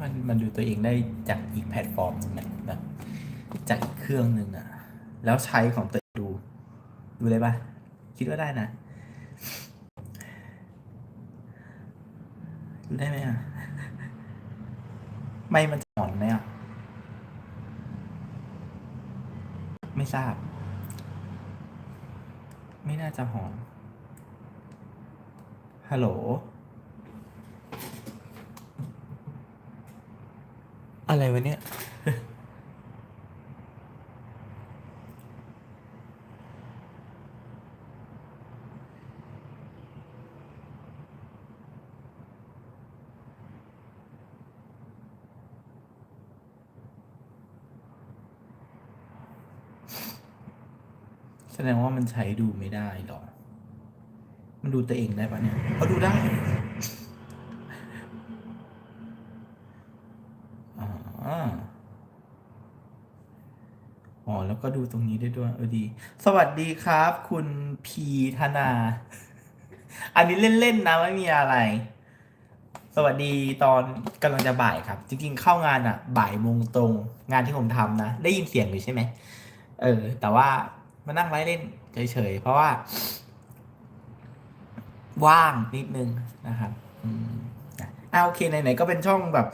มันมันดูตัวเองได้จากอีกแพลตฟอร์มหนึงนะแบบจากอีกเครื่องหนึ่งอะแล้วใช้ของตัวเองดู ดูเลยปะคิดว่าได้นะดูได้ไหมอะไม่มันจะหอนไหมอะไม่ทราบ ไม่น่าจะหอนฮัลโหล อะไรวะเนี่ยแสดงว่ามันใช้ดูไม่ได้หรอ มันดูตัวเองได้ปะเนี่ยเอาดูได้ อ๋อ อ๋อ แล้ว ก็ดูตรงนี้ได้ด้วยเออดี สวัสดีครับ คุณพีธนา อันนี้เล่นๆนะไม่มีอะไร สวัสดีตอนกำลังจะบ่ายครับ จริงๆเข้างานอะ บ่ายโมงตรง งานที่ผมทำนะ ได้ยินเสียงอยู่ใช่ไหมเออ แต่ว่ามานั่งไลฟ์เล่นเฉยๆเพราะว่า ว่างนิดนึงนะครับอ่าโอเคไหนๆก็เป็นช่องแบบ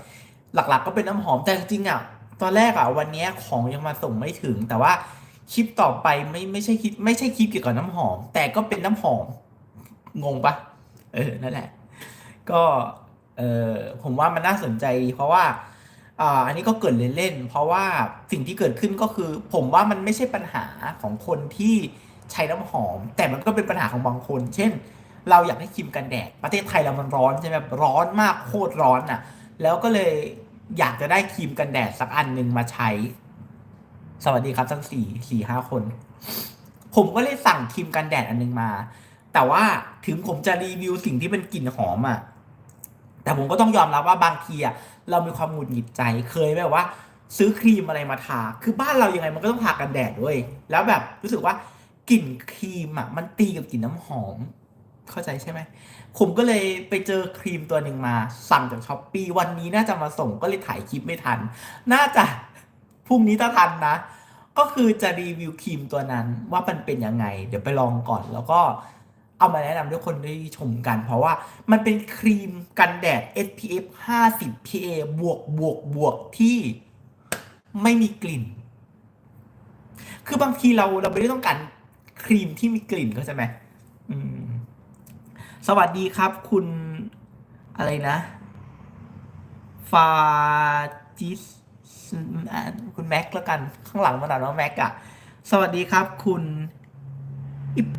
หลัก ๆ ก็เป็นน้ำหอมแต่จริงๆอะ ตอนแรกอะวันนี้ของยังมาส่งไม่ถึง แต่ว่าคลิปต่อไปไม่ไม่ใช่คลิปไม่ใช่คลิปเกี่ยวกับน้ำหอม แต่ก็เป็นน้ำหอม งงปะเออนั่นแหละ ก็เออผมว่ามันน่าสนใจดีเพราะว่าอ่าอันนี้ก็เกิดเล่นๆเพราะว่าสิ่งที่เกิดขึ้นก็คือ ผมว่ามันไม่ใช่ปัญหาของคนที่ใช้น้ำหอม แต่มันก็เป็นปัญหาของบางคน เช่น เราอยากให้ครีมกันแดดประเทศไทยเรามันร้อนใช่ไหมร้อนมากโคตรร้อนอะ แล้วก็เลย อยากจะได้ครีมกันแดดสักอันหนึ่งมาใช้ สวัสดีครับทั้งสี่สี่ห้าคน ผมก็เลยสั่งครีมกันแดดอันหนึงมา แต่ว่าถึงผมจะรีวิวสิ่งที่เป็นกลิ่นหอมอะแต่ผมก็ต้องยอมรับว่าบางทีอะเรามีความหงุดหงิดใจเคยแบบว่า ซื้อครีมอะไรมาทา คือบ้านเรายังไงมันก็ต้องทากันแดดด้วย แล้วแบบรู้สึกว่ากลิ่นครีมอะมันตีกับกลิ่นน้ำหอม เข้าใจใช่ไหมผมก็เลยไปเจอครีมตัวหนึ่งมา สั่งจากช้อปปีวันนี้น่าจะมาส่งก็เลยถ่ายคลิปไม่ทัน น่าจะพรุ่งนี้ถ้าทันนะ ก็คือจะรีวิวครีมตัวนั้นว่ามันเป็นยังไง เดี๋ยวไปลองก่อนแล้วก็เอามาแนะนำให้คนได้ชมกัน เพราะว่ามันเป็นครีมกันแดด SPF 50 PA บวกบวกบวกที่ไม่มีกลิ่น คือบางทีเราเราไม่ได้ต้องการครีมที่มีกลิ่นเข้าใจไหมอืม สวัสดีครับคุณอะไรนะฟาจิสคุณแม็กแล้วกันข้างหลังมันอ่านว่าแม็กอะสวัสดีครับ คุณอิปโป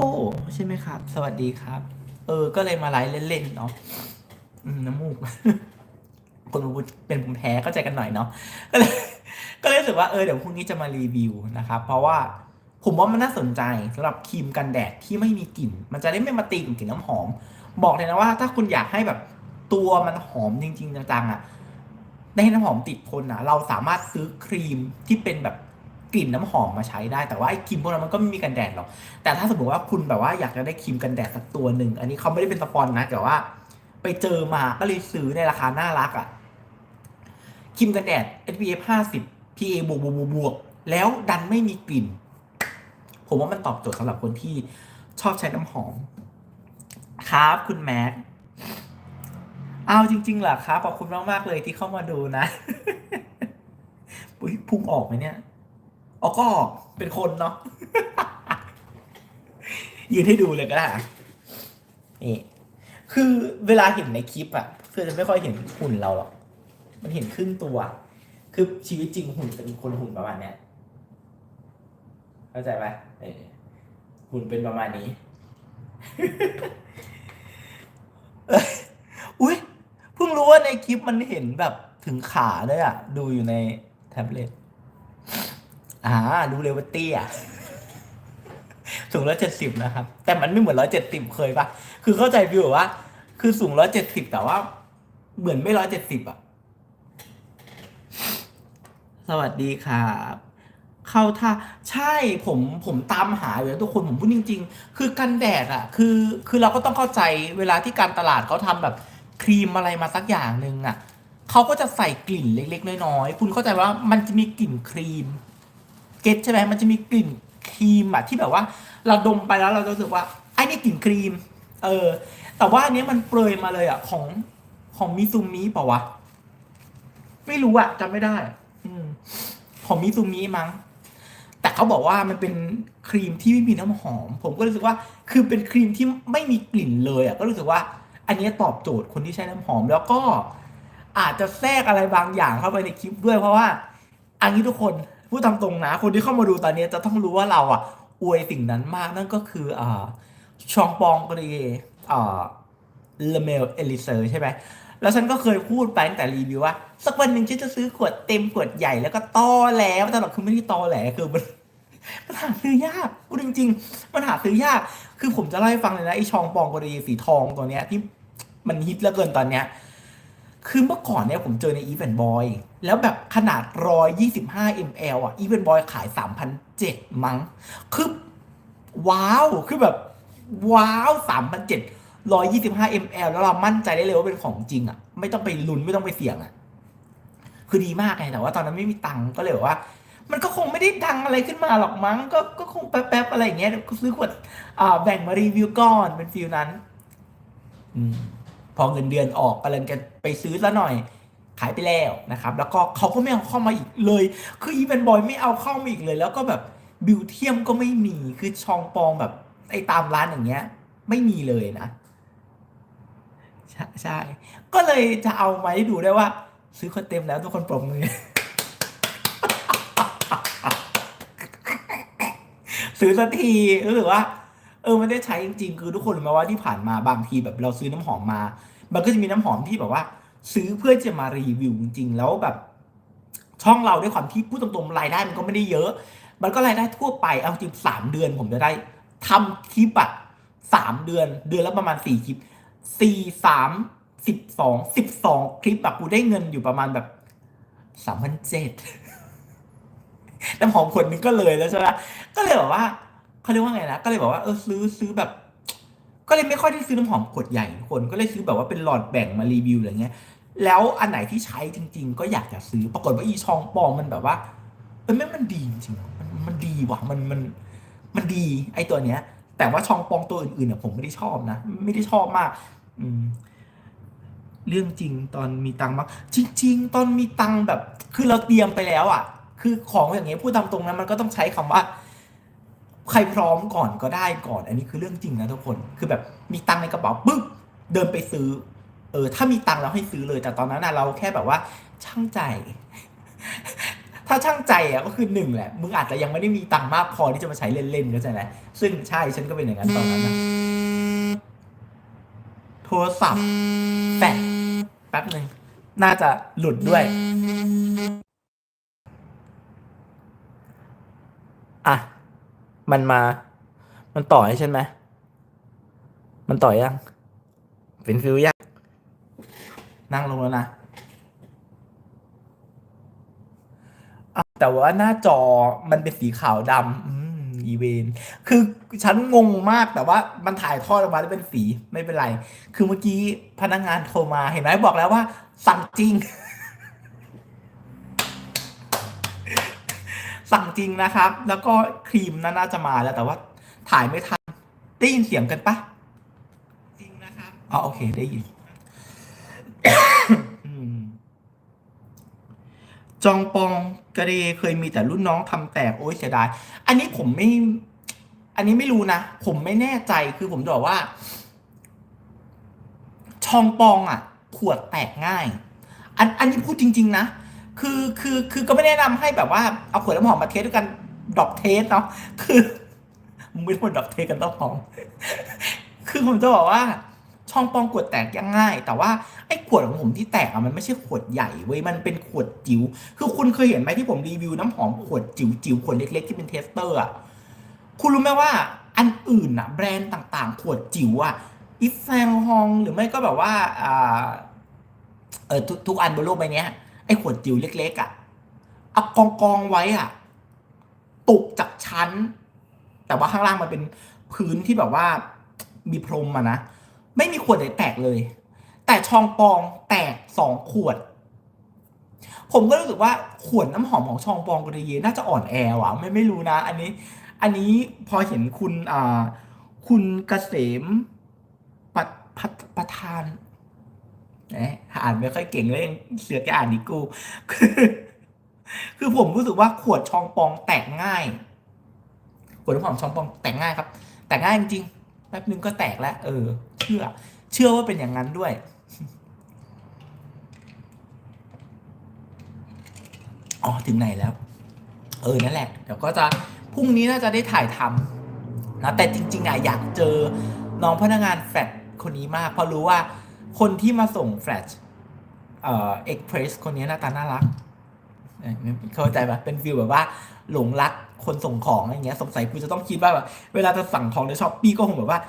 ใช่ไหมครับ สวัสดีครับ เออ ก็เลยมาไลฟ์เล่นๆเนาะน้ำมูกคนเป็นภูมิแพ้เข้าใจกันหน่อยเนาะก็เลยก็เลยรู้สึกว่าเออเดี๋ยวพรุ่งนี้จะมารีวิวนะครับ เพราะว่า ผมว่ามันน่าสนใจสำหรับครีมกันแดดที่ไม่มีกลิ่น มันจะได้ไม่มาตีกับกลิ่นน้ำหอม บอกเลยนะว่า ถ้าคุณอยากให้แบบตัวมันหอมจริงๆจังๆอะได้น้ำหอมติดทนอะ เราสามารถซื้อครีมที่เป็นแบบกลิ่นน้ำหอมมาใช้ได้แต่ว่าไอ้ครีมพวกนั้นมันก็ไม่มีกันแดดหรอกแต่ถ้าสมมติว่าคุณแบบว่าอยากจะได้ครีมกันแดดสักตัวหนึ่งอันนี้เขาไม่ได้เป็นสปอนนะแต่ว่า ไปเจอมาก็เลยซื้อในราคาน่ารักอะ่ะครีมกันแดด SPF 50 PA บวกบวกบวกบวกแล้วดันไม่มีกลิ่น ผมว่ามันตอบโจทย์สำหรับคนที่ชอบใช้น้ำหอม ครับคุณแม็กเอาจริงๆเหรอครับขอบคุณมากๆเลยที่เข้ามาดูนะอุ๊ยพุ่งออกไหมเนี่ยออกก็ออกเป็นคนเนาะยืนให้ดูเลยก็ได้นี่คือเวลาเห็นในคลิปอะเพื่อนจะไม่ค่อยเห็นหุ่นเราหรอก มันเห็นครึ่งตัว คือชีวิตจริงหุ่นเป็นคนหุ่นประมาณเนี้ย เข้าใจไหมหุ่นเป็นประมาณนี้เอ้ยอุ้ยเพิ่งรู้ว่าในคลิปมันเห็นแบบถึงขาด้วยอะดูอยู่ในแท็บเล็ตอ่ารู้เลยว่าเตี้ยสูงร้อยเจ็ดสิบนะครับ แต่มันไม่เหมือนร้อยเจ็ดสิบเคยปะคือเข้าใจวิวว่า คือสูงร้อยเจ็ดสิบแต่ว่า เหมือนไม่ร้อยเจ็ดสิบอะสวัสดีครับ เข้าท่าใช่ผมผมตามหาอยู่แล้วทุกคนผมพูดจริง ๆ คือกันแดดอะคือคือเราก็ต้องเข้าใจเวลาที่การตลาดเขาทำแบบครีมอะไรมาสักอย่างหนึ่งอะเขาก็จะใส่กลิ่นเล็ก ๆ น้อยๆคุณเข้าใจว่ามันจะมีกลิ่นครีม เก็ตใช่ไหมมันจะมีกลิ่นครีมอะที่แบบว่า เราดมไปแล้วเราจะรู้สึกว่าไอ้นี่กลิ่นครีม เออ แต่ว่าอันนี้มันเปรยมาเลยอะของของมิซูมิเปล่าวะไม่รู้อะจำไม่ได้ อืมของมิซูมิมั้ง แต่เขาบอกว่ามันเป็นครีมที่ไม่มีน้ำหอม ผมก็รู้สึกว่าคือเป็นครีมที่ไม่มีกลิ่นเลยอะก็รู้สึกว่าอันนี้ตอบโจทย์คนที่ใช้น้ำหอม แล้วก็อาจจะแทรกอะไรบางอย่างเข้าไปในคลิปด้วยเพราะว่าอันนี้ทุกคนพูดตามตรงนะ คนที่เข้ามาดูตอนนี้จะต้องรู้ว่าเราอะอวยสิ่งนั้นมากนั่นก็คืออ่าชองปองกรีอ่าเลเมลเอลิเซอร์ใช่ไหม แล้วฉันก็เคยพูดไปตั้งแต่รีวิวว่า สักวันหนึ่งฉันจะซื้อขวดเต็มขวดใหญ่แล้วก็ต้อแล้วตลอดคือไม่ได้ต้อแหลคือมันมันหาซื้อยากพูดจริงๆมันหาซื้อยาก คือผมจะเล่าให้ฟังเลยนะไอชองปองกรีสีทองตัวเนี้ยที่มันฮิตเหลือเกินตอนเนี้ยคือเมื่อก่อนเนี่ยผมเจอในอีเวนต์บอยแล้วแบบขนาด125 ml อะอีเวนต์บอยขาย3,007มั้ง คือ ว้าว คือแบบ ว้าว3,007 125 ml แล้วเรามั่นใจได้เลยว่าเป็นของจริงอะ ไม่ต้องไปลุ้นไม่ต้องไปเสี่ยงอะ คือดีมากไงแต่ว่าตอนนั้นไม่มีตังค์ก็เลยบอกว่า มันก็คงไม่ได้ดังอะไรขึ้นมาหรอกมั้ง ก็ก็คงแป๊บๆอะไรอย่างเงี้ยก็ซื้อขวดอ่าแบ่งมารีวิวก่อนเป็นฟิลนั้น อืมพอเงินเดือนออกกำลังจะไปซื้อซะหน่อยขายไปแล้วนะครับ แล้วก็เขาก็ไม่เอาเข้ามาอีกเลย คืออีเวนบอยไม่เอาเข้ามาอีกเลย แล้วก็แบบบิวเทียมก็ไม่มีคือชองปองแบบไอ้ตามร้านอย่างเงี้ย ไม่มีเลยนะ ใช่ใช่ ก็เลยจะเอามาให้ดูได้ว่า ซื้อคนเต็มแล้วทุกคนปรบมือ ซื้อสักทีรู้สึกว่า เออมันได้ใช้จริงๆ คือทุกคนรู้ไหมว่าที่ผ่านมาบางทีแบบเราซื้อน้ำหอมมา มันก็จะมีน้ำหอมที่แบบว่า ซื้อเพื่อจะมารีวิวจริงๆแล้วแบบ ช่องเราด้วยความที่พูดตรงๆรายได้มันก็ไม่ได้เยอะ มันก็รายได้ทั่วไปเอาจริงสามเดือนผมจะได้ทำคลิปอะสามเดือนเดือนละประมาณสี่คลิป สี่สามสิบสองสิบสองคลิปแบบกูได้เงินอยู่ประมาณแบบสามพันเจ็ดน้ำหอมขวดนึงก็เลยแล้วใช่ไหมก็เลยแบบว่าเขาเรียกว่าไงนะก็เลยบอกว่าเออซื้อซื้อแบบ ก็เลยไม่ค่อยได้ซื้อน้ำหอมขวดใหญ่ทุกคนก็เลยซื้อแบบว่าเป็นหลอดแบ่งมารีวิวอะไรเงี้ย แล้วอันไหนที่ใช้จริง ๆ ก็อยากจะซื้อปรากฏว่าอีชองปองมันแบบว่าเออแม่งมันดีจริงมันมันดีว่ะมันมันมันดี ไอตัวเนี้ย แต่ว่าชองปองตัวอื่นๆเนี่ยผมไม่ได้ชอบนะ ไม่ได้ชอบมาก อืมเรื่องจริงตอนมีตังค์มากจริง ๆ ตอนมีตังค์แบบ คือเราเตรียมไปแล้วอะ คือของอย่างเงี้ยพูดตามตรงนะมันก็ต้องใช้คำว่า ใครพร้อมก่อนก็ได้ก่อน อันนี้คือเรื่องจริงนะทุกคน คือแบบมีตังค์ในกระเป๋าปึ๊บเดินไปซื้อ เออ ถ้ามีตังค์เราให้ซื้อเลย แต่ตอนนั้นนะเราแค่แบบว่า ช่างใจาช่างใจอะก็คือหนึ่งแหละ มึงอาจจะยังไม่ได้มีตังค์มากพอที่จะมาใช้เล่นๆก็ใช่ไหมซึ่งใช่ฉันก็เป็นอย่างนั้นตอนนั้นนะโทรศัพท์แปะแป๊บหนึ่งน่าจะหลุดด้วย อะ มันมา มันต่อให้ฉันไหมมันต่อยังเป็นฟิวยังนั่งลงแล้วนะอะ แต่ว่าหน้าจอมันเป็นสีขาวดำอืมอีเวนคือฉันงงมากแต่ว่ามันถ่ายทอดออกมาแล้วเป็นสีไม่เป็นไร คือเมื่อกี้พนักงานโทรมาเห็นไหมบอกแล้วว่า สั่งจริง สั่งจริงนะครับ แล้วก็ครีมน่าน่าจะมาแล้วแต่ว่าถ่ายไม่ทันได้ยินเสียงกันปะจริงนะครับอ๋อโอเคได้ยิน อืม จองปองกระเดเคยมีแต่รุ่นน้องทำแตกโอ้ยเสียดายอันนี้ผมไม่ อันนี้ไม่รู้นะ ผมไม่แน่ใจคือผมจะบอกว่า ชองปองอะ ขวดแตกง่าย อันอันนี้พูดจริง ๆ นะ คือคือคือก็ไม่แนะนำให้แบบว่าเอาขวดน้ำหอมมาเทสด้วยกันดรอปเทสเนาะคือมึงไม่ควรดรอปเทสกันต้องหอมคือผมจะบอกว่า ช่องปองขวดแตกยังง่าย แต่ว่าไอ้ขวดของผมที่แตกอะมันไม่ใช่ขวดใหญ่เว้ยมันเป็นขวดจิ๋วคือคุณเคยเห็นไหมที่ผมรีวิวน้ำหอมขวดจิ๋วจิ๋วขวดเล็ก ๆ ที่เป็นเทสเตอร์อะคุณรู้ไหมว่าอันอื่นอะแบรนด์ต่างๆ ขวดจิ๋วอะอิฟแซงฮองหรือไม่ก็แบบว่าอ่าเออทุกทุกอันบนโลกใบเนี้ยไอ้ขวดจิ๋วเล็ก ๆอะเอากองกองไว้อะตกจากชั้น แต่ว่าข้างล่างมันเป็นพื้นที่แบบว่ามีพรมอะนะ ไม่มีขวดไหนแตกเลย แต่ชองปองแตกสองขวด ผมก็รู้สึกว่าขวดน้ำหอมของชองปองกรีเยน่าจะอ่อนแอว่ะไม่ไม่รู้นะ อันนี้ อันนี้พอเห็นคุณอ่าคุณเกษมปะพัประธานแหมอ่านไม่ค่อยเก่งเลยเสือกจะอ่านดิกูคือคือผมรู้สึกว่าขวดชองปองแตกง่ายขวดน้ำหอมชองปองแตกง่ายครับ แตกง่ายจริง ป๊บนึงก็แตกแล้วเออ เชื่อ เชื่อว่าเป็นอย่างนั้นด้วย อ๋อ ถึงไหนแล้ว เออ นั่นแหละ เดี๋ยวก็จะพรุ่งนี้น่าจะได้ถ่ายทำนะ แต่จริง ๆอะอยากเจอน้องพนักงานแฟลชคนนี้มาก เพราะรู้ว่าคนที่มาส่งแฟลชเอ่อเอ็กเพรสคนนี้หน้าตาน่ารักเออเข้าใจปะเป็นฟิลแบบว่าหลงรัก คนส่งของอะไรเงี้ยสงสัยกูจะต้องคิดว่าแบบเวลาจะสั่งของในช้อปปี้ก็คงแบบว่า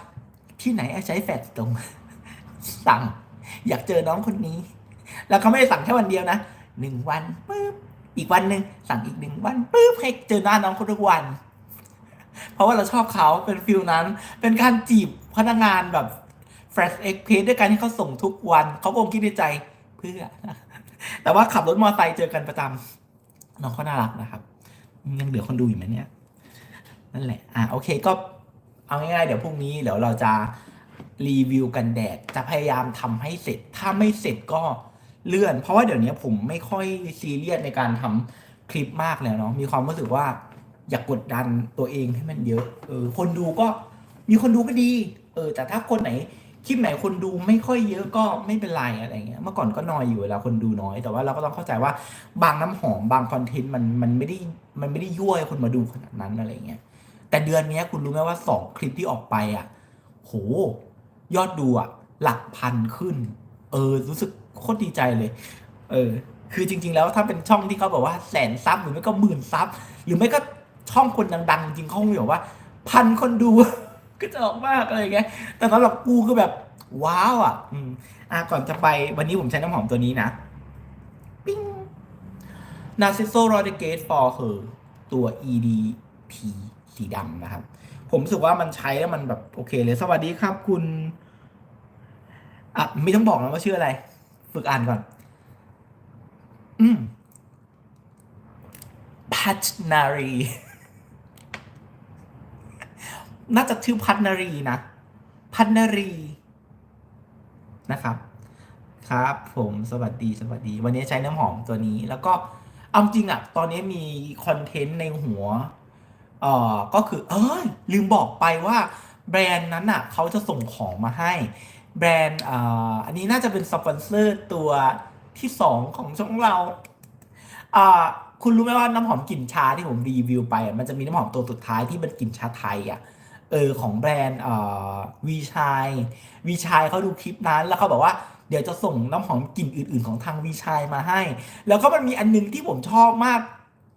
ที่ไหนใช้แฟลชตรง สั่ง อยากเจอน้องคนนี้ แล้วเขาไม่ได้สั่งแค่วันเดียวนะหนึ่งวันปุ๊บอีกวันหนึ่งสั่งอีกหนึ่งวันปุ๊บให้เจอหน้าน้องคนทุกวัน เพราะว่าเราชอบเขาเป็นฟิลนั้น เป็นการจีบพนักงานแบบแฟลชเอ็กเพด้วยการที่เขาส่งทุกวันเขาคงคิดในใจเพื่อ แต่ว่าขับรถมอเตอร์ไซค์เจอกันประจำน้องเขาน่ารักนะครับ ยังเหลือคนดูอยู่ไหมเนี่ย นั่นแหละ อะโอเคก็เอาง่ายๆ เดี๋ยวพรุ่งนี้เดี๋ยวเราจะรีวิวกันแดด จะพยายามทำให้เสร็จ ถ้าไม่เสร็จก็เลื่อน เพราะว่าเดี๋ยวนี้ผมไม่ค่อยซีเรียสในการทำคลิปมากแล้วเนาะ มีความรู้สึกว่าอยากกดดันตัวเองให้มันเยอะ เออ คนดูก็มีคนดูก็ดี เออ แต่ถ้าคนไหน คลิปไหนคนดูไม่ค่อยเยอะก็ไม่เป็นไรอะไรเงี้ยเมื่อก่อนก็น้อยอยู่เวลาคนดูน้อย แต่ว่าเราก็ต้องเข้าใจว่าบางน้ำหอมบางคอนเทนต์มันมันไม่ได้มันไม่ได้ยั่วให้คนมาดูขนาดนั้นอะไรเงี้ยแต่เดือนนี้คุณรู้ไหมว่าสองคลิปที่ออกไปอะโหยอดดูอะหลักพันขึ้น เออ รู้สึกโคตรดีใจเลย เออ คือจริง ๆ แล้วถ้าเป็นช่องที่เขาบอกว่าแสนซับหรือไม่ก็หมื่นซับหรือไม่ก็ช่องคนดัง ๆ จริงเขาคงบอกว่า พันคนดู ก็จะออกมากอะไรอย่างเงี้ย แต่สำหรับกูคือแบบว้าวอะ อืมอะก่อนจะไปวันนี้ผมใช้น้ำหอมตัวนี้นะ ปิ้ง Narciso Rodriguez for her ตัว EDP สีดำนะครับ ผมรู้สึกว่ามันใช้แล้วมันแบบโอเคเลย สวัสดีครับคุณ อะ ไม่ต้องบอกนะว่าชื่ออะไร ฝึกอ่านก่อน อืมพัชนารี น่าจะชื่อพัชนารีนะ พัชนารีนะครับ ครับ ผมสวัสดีสวัสดี วันนี้ใช้น้ำหอมตัวนี้ แล้วก็เอาจริงอะตอนนี้มีคอนเทนต์ในหัวเอ่อก็คือ เอ้ยลืมบอกไปว่าแบรนด์นั้นอะเขาจะส่งของมาให้ แบรนด์อ่าอันนี้น่าจะเป็นสปอนเซอร์ตัวที่สองของช่องเราอ่าคุณรู้ไหมว่าน้ำหอมกลิ่นชาที่ผมรีวิวไป มันจะมีน้ำหอมตัวสุดท้ายที่เป็นกลิ่นชาไทยอะ เออของแบรนด์เอ่อวีชายวีชายเขาดูคลิปนั้น แล้วเขาบอกว่าเดี๋ยวจะส่งน้ำหอมกลิ่นอื่น ๆ ของทางวีชายมาให้ แล้วก็มันมีอันนึงที่ผมชอบมาก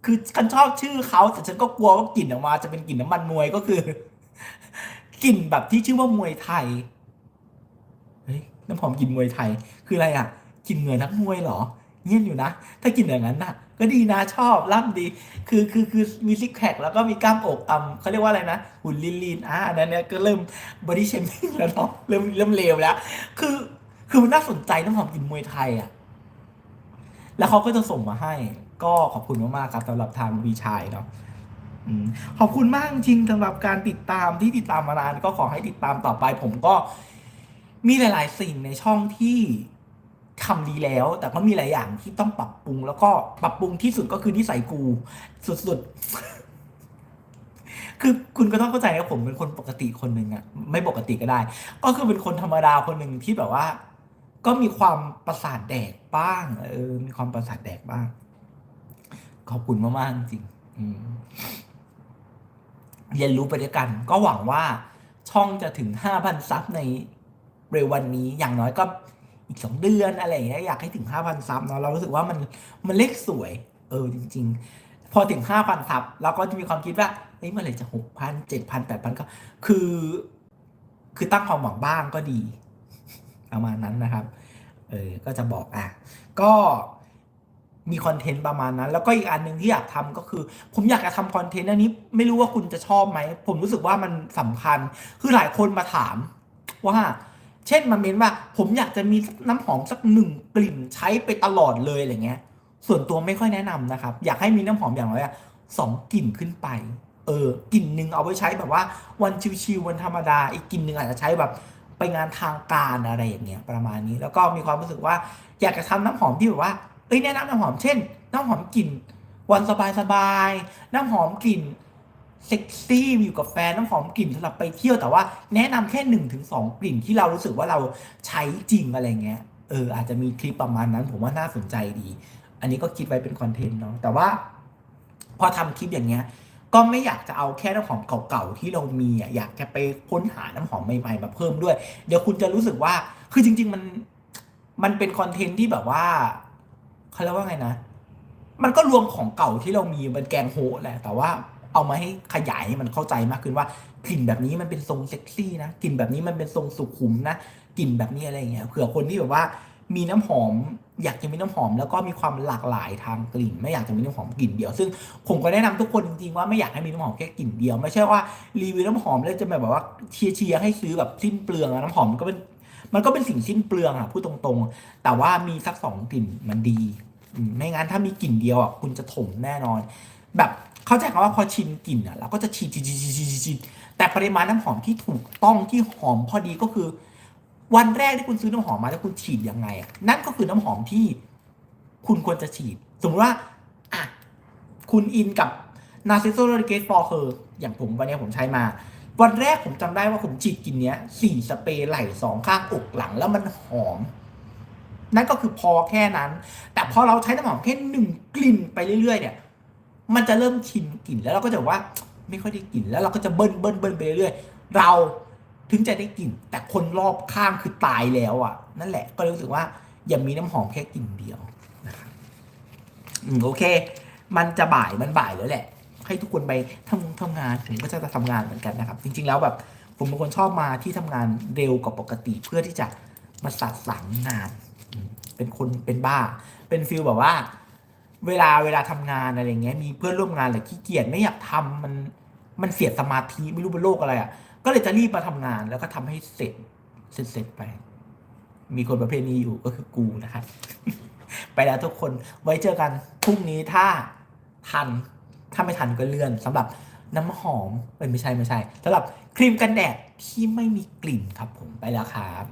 คือฉันชอบชื่อเขาแต่ฉันก็กลัวว่ากลิ่นออกมาจะเป็นกลิ่นน้ำมันมวยก็คือกลิ่นแบบที่ชื่อว่ามวยไทยเฮ้ยน้ำหอมกลิ่นมวยไทยคืออะไรอะกลิ่นเหงื่อนักมวยเหรอ เงียบอยู่นะ ถ้ากินอย่างนั้นน่ะ ก็ดีนะชอบล่ำดี คือคือคือมีซิกแพคแล้วก็มีกล้ามอกอ่ำเขาเรียกว่าอะไรนะ หุ่นลีนลีนอะอันนั้นเนี่ยก็เริ่มบอดี้เชมิ่งแล้วเนาะเริ่มเริ่มเลวแล้ว คือคือมันน่าสนใจน้ำหอมกลิ่นมวยไทยอะแล้วเขาก็จะส่งมาให้ ก็ขอบคุณมากๆครับสำหรับทางวีชายเนาะขอบคุณมากจริงๆสำหรับการติดตามที่ติดตามมานานก็ขอให้ติดตามต่อไป ผมก็มีหลาย ๆ สิ่งในช่องที่ ทำดีแล้ว แต่ก็มีหลายอย่างที่ต้องปรับปรุง แล้วก็ปรับปรุงที่สุดก็คือนิสัยกู สุดๆ คือคุณก็ต้องเข้าใจนะผมเป็นคนปกติคนหนึ่งอะไม่ปกติก็ได้ ก็คือเป็นคนธรรมดาคนหนึ่งที่แบบว่า ก็มีความประสาทแดกบ้างเออมีความประสาทแดกบ้าง ขอบคุณมากๆจริงอืเรียนรู้ไปด้วยกัน ก็หวังว่าช่องจะถึงห้าพันซับในเร็ววันนี้อย่างน้อยก็ อีกสองเดือนอะไรอย่างเงี้ยอยากให้ถึงห้าพันซับเนาะเรารู้สึกว่ามันมันเลขสวย เออจริง ๆ พอถึงห้าพันซับเราก็จะมีความคิดว่าเอ้ยเมื่อไหร่จะหกพันเจ็ดพันแปดพันก็คือ คือตั้งความหวังบ้างก็ดีประมาณนั้นนะครับ เออ ก็จะบอกอะ ก็มีคอนเทนต์ประมาณนั้น แล้วก็อีกอันหนึ่งที่อยากทำก็คือ ผมอยากจะทำคอนเทนต์อันนี้ ไม่รู้ว่าคุณจะชอบไหม ผมรู้สึกว่ามันสำคัญ คือหลายคนมาถามว่า เช่นมาเมนว่า ผมอยากจะมีน้ำหอมสักหนึ่งกลิ่นใช้ไปตลอดเลยอะไรเงี้ย ส่วนตัวไม่ค่อยแนะนำนะครับ อยากให้มีน้ำหอมอย่างน้อยอะสองกลิ่นขึ้นไป เออกลิ่นหนึ่งเอาไว้ใช้แบบว่าวันชิวๆวันธรรมดา อีกกลิ่นหนึ่งอาจจะใช้แบบไปงานทางการอะไรอย่างเงี้ยประมาณนี้ แล้วก็มีความรู้สึกว่าอยากจะทำน้ำหอมที่แบบว่าเอ้ยแนะนำน้ำหอมเช่น น้ำหอมกลิ่นวันสบายๆน้ำหอมกลิ่น เซ็กซี่อยู่กับแฟนน้ำหอมกลิ่นสำหรับไปเที่ยวแต่ว่าแนะนำแค่หนึ่งถึงสองกลิ่นที่เรารู้สึกว่าเราใช้จริงอะไรเงี้ยเอออาจจะมีคลิปประมาณนั้น ผมว่าน่าสนใจดี อันนี้ก็คิดไว้เป็นคอนเทนต์เนาะแต่ว่า พอทำคลิปอย่างเงี้ย ก็ไม่อยากจะเอาแค่น้ำหอมเก่าๆที่เรามีอะอยากจะไปค้นหาน้ำหอมใหม่ๆมาเพิ่มด้วย เดี๋ยวคุณจะรู้สึกว่าคือจริง ๆ มันมันเป็นคอนเทนต์ที่แบบว่าเขาเรียกว่าไงนะ มันก็รวมของเก่าที่เรามีมันแกงโฮแหละแต่ว่า เอามาให้ขยายให้มันเข้าใจมากขึ้นว่ากลิ่นแบบนี้มันเป็นทรงเซ็กซี่นะกลิ่นแบบนี้มันเป็นทรงสุขุมนะกลิ่นแบบนี้อะไรอย่างเงี้ยเผื่อคนที่แบบว่ามีน้ำหอมอยากจะมีน้ำหอม แล้วก็มีความหลากหลายทางกลิ่น ไม่อยากจะมีน้ำหอมกลิ่นเดียว ซึ่งผมก็แนะนำทุกคนจริงๆว่าไม่อยากให้มีน้ำหอมแค่กลิ่นเดียว ไม่ใช่ว่ารีวิวน้ำหอมแล้วจะแบบว่าเชียร์เชียร์ให้ซื้อแบบสิ้นเปลืองน้ำหอมมันก็เป็นมันก็เป็นสิ่งสิ้นเปลืองอะพูดตรงๆ แต่ว่ามีสักสองกลิ่นมันดี ไม่งั้นถ้ามีกลิ่นเดียวอะคุณจะถมแน่นอน แบบ เข้าใจคำว่าพอชินกลิ่นอะเราก็จะฉีดฉีดฉีดฉีดฉีดฉีดแต่ปริมาณน้ำหอมที่ถูกต้องที่หอมพอดีก็คือ วันแรกที่คุณซื้อน้ำหอมมาแล้วคุณฉีดยังไงอะนั่นก็คือน้ำหอมที่คุณควรจะฉีด สมมติว่าอะคุณอินกับ Narciso r o d r i g u e z for her อย่างผมวันนี้ผมใช้มา วันแรกผมจำได้ว่าผมฉีดกลินเนี้ยสี่สเปรย์ไหล่สองข้างอกหลังแล้วมันหอมนั่นก็คือพอแค่นั้น แต่พอเราใช้น้ำหอมแค่หนึ่งกลิ่นไปเรื่อยๆเนี่ย มันจะเริ่มชินกลิ่นแล้วเราก็จะว่าไม่ค่อยได้กลิ่นแล้วเราก็จะเบิ้ลเบิ้ลเบิ้ลไปเรื่อยเราถึงจะได้กลิ่น แต่คนรอบข้างคือตายแล้วอะ นั่นแหละก็รู้สึกว่าอย่ามีน้ำหอมแค่กลิ่นเดียวนะครับอืมโอเค มันจะบ่ายมันบ่ายแล้วแหละ ให้ทุกคนไปทำทำงานผมก็จะทำงานเหมือนกันนะครับ จริง ๆ แล้วแบบผมเป็นคนชอบมาที่ทำงานเร็วกว่าปกติเพื่อที่จะมาสัดสังงาน เป็นคนเป็นบ้า เป็นฟิลแบบว่า เวลาเวลาทำงานอะไรเงี้ยมีเพื่อนร่วมงานหรือขี้เกียจไม่อยากทำมันมันเสียสมาธิไม่รู้เป็นโรคอะไรอะ ก็เลยจะรีบมาทำงานแล้วก็ทำให้เสร็จเสร็จเสร็จไป มีคนประเภทนี้อยู่ก็คือกูนะครับไปแล้วทุกคนไว้เจอกันพรุ่งนี้ถ้าทันถ้าไม่ทันก็เลื่อนสำหรับน้ำหอมเอ้ยไม่ใช่ไม่ใช่สำหรับครีมกันแดดที่ไม่มีกลิ่นครับผมไปแล้วครับ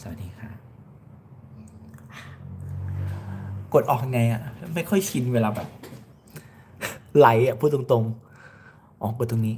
สวัสดีครับ กดออกไงอะ ไม่ค่อยชินเวลาแบบไลค์อะพูดตรงๆ ออกกดตรงนี้